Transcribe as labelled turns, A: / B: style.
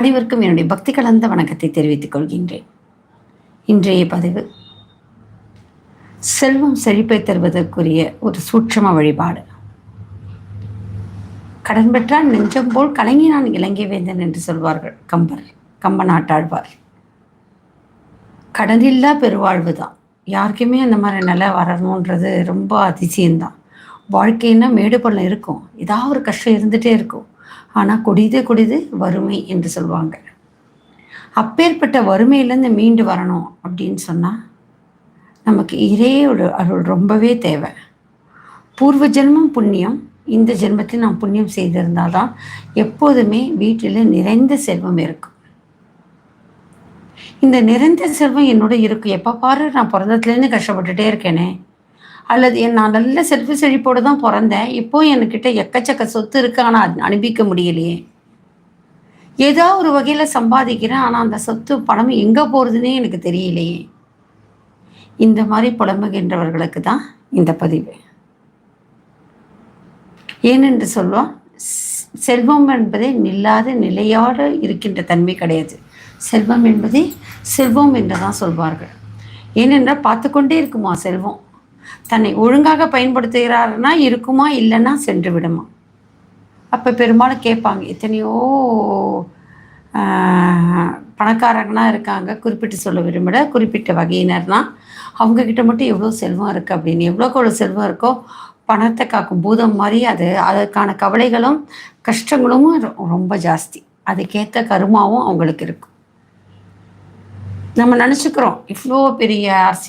A: அனைவருக்கும் என்னுடைய பக்தி கலந்த வணக்கத்தை தெரிவித்துக் கொள்கின்றேன். இன்றைய பதிவு செல்வம் செழிப்பை தருவதற்குரிய ஒரு சூட்சம வழிபாடு. கடன் பெற்றால் நெஞ்சம் போல் கலங்கினான் இலங்கை வேந்தன் என்று சொல்வார்கள் கம்பர் கம்ப நாட்டாழ்வார் கடனில்லா பெருவாழ்வு தான். யாருக்குமே அந்த மாதிரி நிலை வரணுன்றது ரொம்ப அதிசயம்தான். வாழ்க்கைன்னா மேடு பள்ளம் இருக்கும். ஏதாவது ஒரு கஷ்டம் இருந்துகிட்டே இருக்கும். ஆனால் கொடிது கொடிது வறுமை என்று சொல்லுவாங்க அப்பேற்பட்ட வறுமையிலேருந்து மீண்டு வரணும் அப்படின்னு சொன்னால் நமக்கு இறையோட அருள் ரொம்பவே தேவை. பூர்வ ஜென்மம் புண்ணியம். இந்த ஜென்மத்தில் நாம் புண்ணியம் செய்திருந்தால் தான் எப்போதுமே வீட்டில் நிறைந்த செல்வம் இருக்கும். இந்த நிறைந்த செல்வம் என்னோட இருக்கும். எப்போ பாரு நான் பிறந்ததுலேருந்து கஷ்டப்பட்டுட்டே இருக்கேனே. அல்லது என் நான் நல்ல செல்வ செழிப்போடு தான் பிறந்தேன். இப்போ என்கிட்ட எக்கச்சக்க சொத்து இருக்கு. ஆனால் அனுப்பிக்க முடியலையே. ஏதோ ஒரு வகையில் சம்பாதிக்கிறேன். ஆனால் அந்த சொத்து பணம் எங்கே போகிறதுனே எனக்கு தெரியலையே. இந்த மாதிரி புலம்புகின்றவர்களுக்கு தான் இந்த பதிவு. ஏனென்று சொல்வோம். செல்வம் என்பதே நில்லாத நிலையோடு இருக்கின்ற தன்மை கிடையாது. செல்வம் என்பதே செல்வம் என்று தான் சொல்வார்கள். ஏனென்றால் பார்த்து கொண்டே இருக்குமா செல்வம்? தன்னை ஒழுங்காக பயன்படுத்துகிறாருன்னா இருக்குமா இல்லைன்னா சென்று விடுமா? அப்போ பெரும்பாலும் கேட்பாங்க எத்தனையோ பணக்காரங்கனா இருக்காங்க குறிப்பிட்டு சொல்ல விரும்பல குறிப்பிட்ட வகையினர்னா அவங்கக்கிட்ட மட்டும் எவ்வளோ செல்வம் இருக்குது அப்படின்னு எவ்வளோக்கு எவ்வளோ செல்வம் இருக்கோ பணத்தை காக்கும் பூதம் மாதிரி அது அதற்கான கவலைகளும் கஷ்டங்களும் ரொம்ப ஜாஸ்தி. அதுக்கேற்ற கருமாவும் அவங்களுக்கு இருக்கும். நம்ம நினச்சிக்கிறோம் இவ்வளோ பெரிய அரசியல்